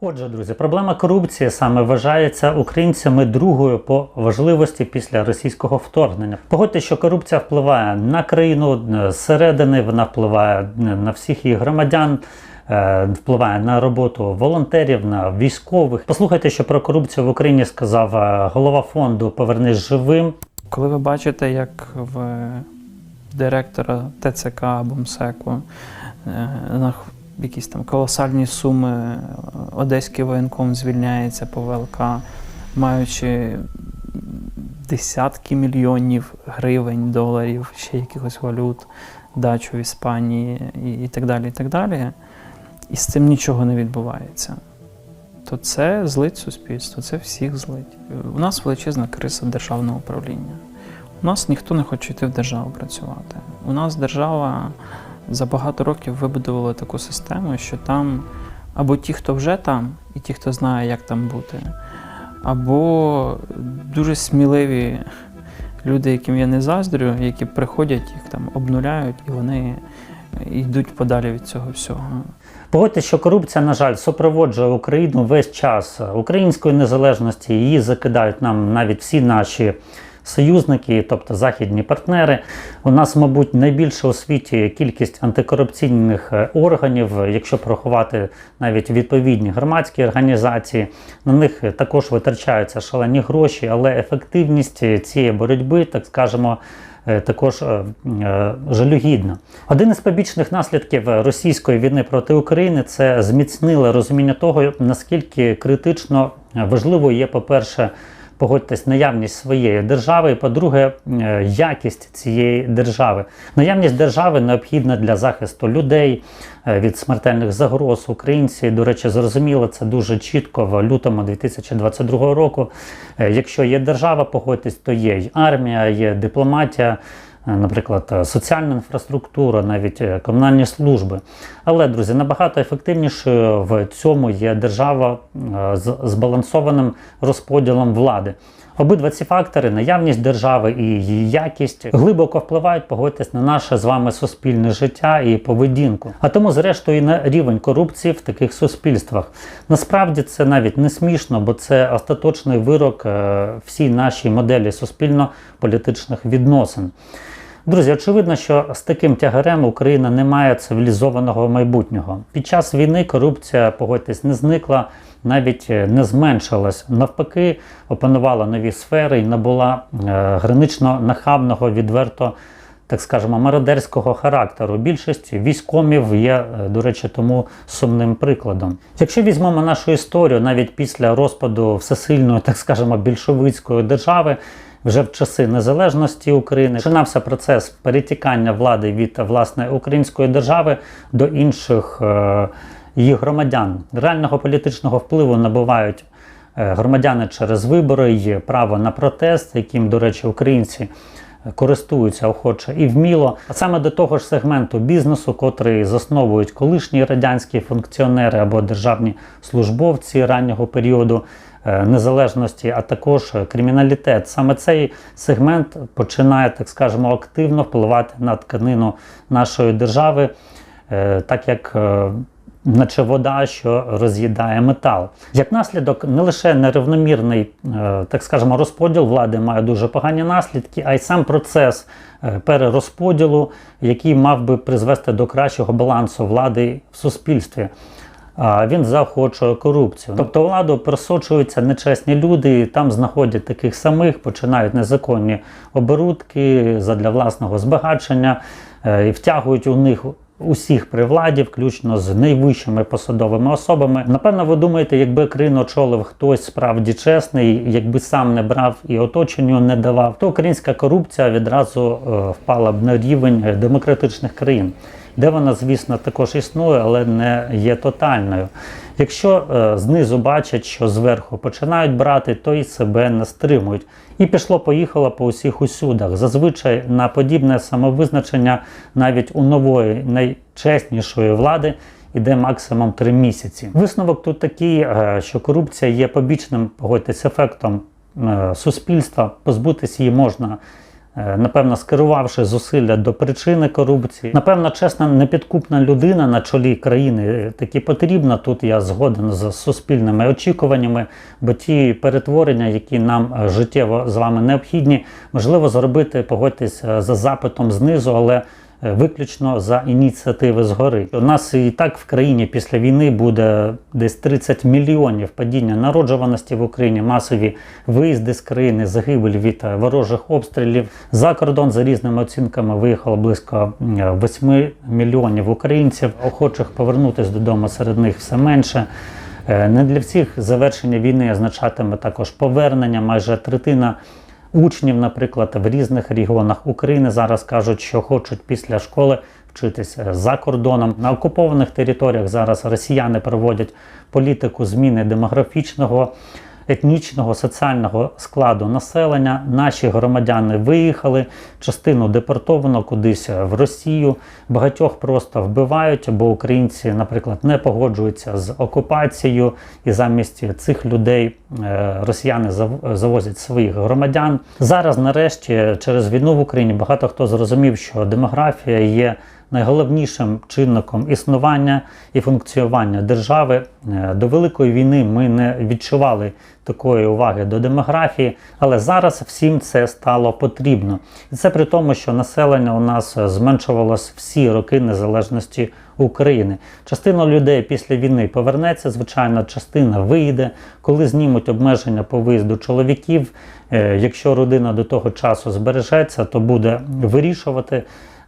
Отже, друзі, проблема корупції саме вважається українцями другою по важливості після російського вторгнення. Погодьте, що корупція впливає на країну е, зсередини, вона впливає е, на всіх її громадян. е, Впливає на роботу волонтерів, на військових. Послухайте, що про корупцію в Україні сказав голова фонду Повернись живим. Коли ви бачите, як в директора ТЦК або МСЕКу якісь там колосальні суми е, одеський воєнком звільняється по ВЛК, маючи десятки мільйонів гривень, доларів, ще якихось валют, дачу в Іспанії і, і так далі, і так далі, і з цим нічого не відбувається. То це злить суспільство, це всіх злить. У нас величезна криса державного управління. У нас ніхто не хоче йти в державу працювати. У нас держава за багато років вибудувала таку систему, що там або ті, хто вже там, і ті, хто знає, як там бути, або дуже сміливі люди, яким я не заздрю, які приходять, їх там обнуляють, і вони йдуть подалі від цього всього. Погодьте, що корупція, на жаль, супроводжує Україну весь час української незалежності. Її закидають нам навіть всі наші союзники, тобто західні партнери. У нас, мабуть, найбільша у світі кількість антикорупційних е, органів, якщо порахувати навіть відповідні громадські організації. На них також витрачаються шалені гроші, але ефективність цієї боротьби, так скажемо, е, також е, жалюгідна. Один із побічних наслідків російської війни проти України це зміцниле розуміння того, наскільки критично важливо є, по-перше, погодьтесь, наявність своєї держави, і по-друге, е, якість цієї держави. Наявність держави необхідна для захисту людей е, від смертельних загроз. Українці, до речі, зрозуміли це дуже чітко в лютому 2022 року. Е, Якщо є держава, погодьтесь, то є й армія, є дипломатія. Е, Наприклад, е, соціальна інфраструктура, навіть е, комунальні служби. Але, друзі, набагато ефективнішою в цьому є держава з збалансованим розподілом влади. Обидва ці фактори, наявність держави і її якість, глибоко впливають, погодьтесь, на наше з вами суспільне життя і поведінку. А тому, зрештою, і на рівень корупції в таких суспільствах. Насправді це навіть не смішно, бо це остаточний вирок всій нашій моделі суспільно-політичних відносин. Друзі, очевидно, що з таким тягарем Україна не має цивілізованого майбутнього. Під час війни корупція, погодьтесь, не зникла, навіть е, не зменшилась. Навпаки, опанувала нові сфери і набула е, гранично нахабного, відверто, так скажемо, мародерського характеру. Більшість військомів є, е, до речі, тому сумним прикладом. Якщо візьмемо нашу історію, навіть після розпаду всесильної, так скажемо, більшовицької держави. Вже в часи незалежності України починався процес перетікання влади від власне української держави до інших е, громадян. Реального політичного впливу набувають е, громадяни через вибори, є право на протест, яким, до речі, українці користуються охоче і вміло. А саме до того ж сегменту бізнесу, котрий засновують колишні радянські функціонери або державні службовці раннього періоду е, незалежності, а також криміналітет. Саме цей сегмент починає, так скажемо, активно впливати на тканину нашої держави, е, так як. Наче вода, що роз'їдає метал. Як наслідок, не лише нерівномірний, е, так скажемо, розподіл влади має дуже погані наслідки, а й сам процес е, перерозподілу, який мав би призвести до кращого балансу влади в суспільстві. Він заохочує корупцію. Тобто владу просочуються нечесні люди, там знаходять таких самих, починають незаконні оборудки задля власного збагачення е, і втягують у них усіх при владі, включно з найвищими посадовими особами. Напевно, ви думаєте, якби країну очолив хтось справді чесний, якби сам не брав і оточенню не давав, то українська корупція відразу е, впала б на рівень демократичних країн, де вона, звісно, також існує, але не є тотальною. Якщо е, знизу бачать, що зверху починають брати, то і себе не стримують. І пішло-поїхало по усіх усюдах. Зазвичай на подібне самовизначення навіть у нової найчеснішої влади іде максимум три місяці. Висновок тут такий, е, що корупція є побічним погодьтесь ефектом е, суспільства, позбутися її можна напевно, скерувавши зусилля до причини корупції. Напевно, чесна, непідкупна людина на чолі країни е, таки потрібна. Тут я згоден з суспільними очікуваннями, бо ті перетворення, які нам е, життєво з вами необхідні, можливо зробити, погодьтесь, е, за запитом знизу, але е, виключно за ініціативи згори. У нас і так в країні після війни буде десь 30 мільйонів падіння народжуваності в Україні, масові виїзди з країни, загибель від е, ворожих обстрілів. За кордон за різними оцінками виїхало близько м, 8 мільйонів українців. Охочих повернутися додому серед них все менше. Е, Не для всіх завершення війни означатиме також повернення. Майже третина учнів, наприклад, в різних регіонах України зараз кажуть, що хочуть після школи вчитися за кордоном. На окупованих територіях зараз росіяни проводять політику зміни демографічного. Етнічного соціального складу населення наші громадяни виїхали, частину депортовано кудись в Росію. Багатьох просто вбивають, бо українці, наприклад, не погоджуються з окупацією, і замість цих людей е, росіяни зав- завозять своїх громадян. Зараз, нарешті, через війну в Україні багато хто зрозумів, що демографія є найголовнішим чинником існування і функціонування держави. Е, До Великої війни ми не відчували такої уваги до демографії, але зараз всім це стало потрібно. І це при тому, що населення у нас е, зменшувалось всі роки незалежності України. Частина людей після війни повернеться, звичайно, частина вийде, коли знімуть обмеження по виїзду чоловіків. е, Якщо родина до того часу збережеться, то буде вирішувати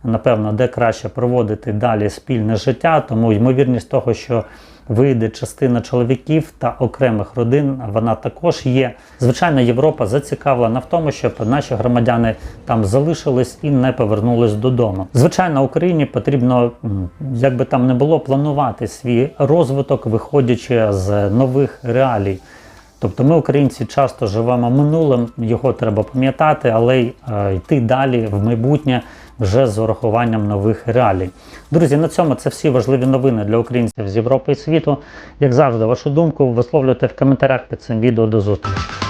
напевно, де краще проводити далі спільне життя, тому ймовірність того, що вийде частина чоловіків та окремих родин, вона також є. Звичайно, Європа зацікавлена в тому, щоб наші громадяни там залишились і не повернулись додому. Звичайно, Україні потрібно, як би там не було, планувати свій розвиток, виходячи з нових реалій. Тобто ми, українці, часто живемо минулим, його треба пам'ятати, але е, йти далі в майбутнє вже з урахуванням нових реалій. Друзі, на цьому це всі важливі новини для українців з Європи і світу. Як завжди, вашу думку висловлюйте в коментарях під цим відео. До зустрічі.